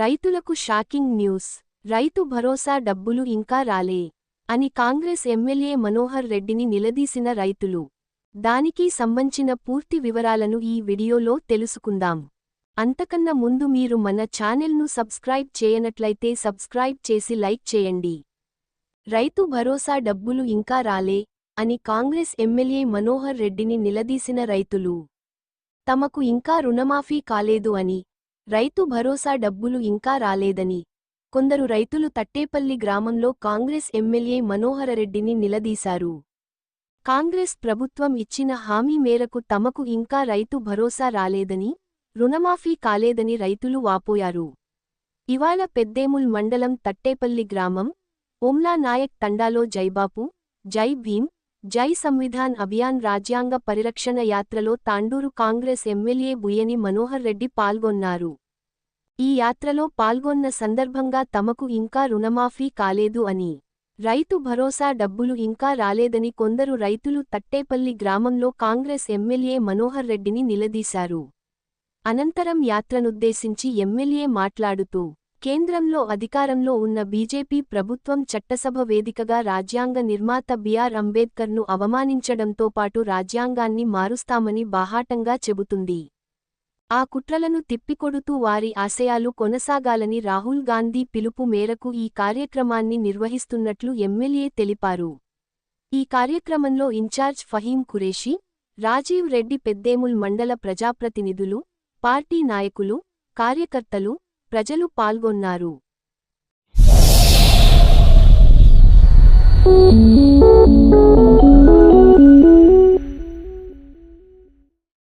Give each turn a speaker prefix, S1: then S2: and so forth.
S1: రైతులకు shocking news. Rythu Bharosa డబ్బులు ఇంకా రాలే అని కాంగ్రెస్ ఎమ్మెల్యే మనోహర్ రెడ్డిని నిలదీసిన రైతులు. దానికి సంబంచిన పూర్తి వివరాలను ఈ వీడియోలో తెలుసుకుందాం. అంతకన్నా ముందు మీరు మన ఛానెల్ను సబ్స్క్రైబ్ చేయనట్లయితే సబ్స్క్రైబ్ చేసి లైక్ చేయండి. రైతు భరోసా డబ్బులు ఇంకా రాలే అని కాంగ్రెస్ ఎమ్మెల్యే మనోహర్ రెడ్డిని నిలదీసిన రైతులు. తమకు ఇంకా రుణమాఫీ కాలేదు అని రైతు భరోసా డబ్బులు ఇంకా రాలేదని. కొందరు రైతులు తట్టేపల్లి గ్రామంలో కాంగ్రెస్ ఎమ్మెల్యే మనోహరరెడ్డిని నిలదీశారు. కాంగ్రెస్ ప్రభుత్వం ఇచ్చిన హామీ మేరకు తమకు ఇంకా రైతు భరోసా రాలేదని రుణమాఫీ కాలేదని రైతులు వాపోయారు. ఇవాళ పెద్దేముల్ మండలం తట్టేపల్లి గ్రామం ఓమ్లా నాయక్ తండాలో జైబాపు జై భీం జై సంవిధాన్ అభియాన్ రాజ్యాంగ పరిరక్షణ యాత్రలో తాండూరు కాంగ్రెస్ ఎమ్మెల్యే బుయ్యని మనోహర్ రెడ్డి పాల్గొన్నారు. ఈ యాత్రలో పాల్గొన్న సందర్భంగా తమకు ఇంకా రుణమాఫీ కాలేదు అని. రైతు భరోసా డబ్బులు ఇంకా రాలేదని కొందరు రైతులు తట్టేపల్లి గ్రామంలో కాంగ్రెస్ ఎమ్మెల్యే మనోహర్ రెడ్డిని నిలదీశారు. అనంతరం యాత్రనుద్దేశించి ఎమ్మెల్యే మాట్లాడుతూ కేంద్రంలో అధికారంలో ఉన్న బీజేపీ ప్రభుత్వం చట్టసభ వేదికగా రాజ్యాంగ నిర్మాత బిఆర్ అంబేద్కర్ను అవమానించడంతో పాటు రాజ్యాంగాన్ని మారుస్తామని బాహాటంగా చెబుతుంది. ఆ కుట్రలను తిప్పికొడుతూ వారి ఆశయాలు కొనసాగాలని రాహుల్ గాంధీ పిలుపు మేరకు ఈ కార్యక్రమాన్ని నిర్వహిస్తున్నట్లు ఎమ్మెల్యే తెలిపారు. ఈ కార్యక్రమంలో ఇన్ఛార్జ్ ఫహీం ఖురేషీ రాజీవ్ రెడ్డి పెద్దేముల్ మండల ప్రజాప్రతినిధులు పార్టీ నాయకులు కార్యకర్తలు ప్రజలు పాల్గొన్నారు.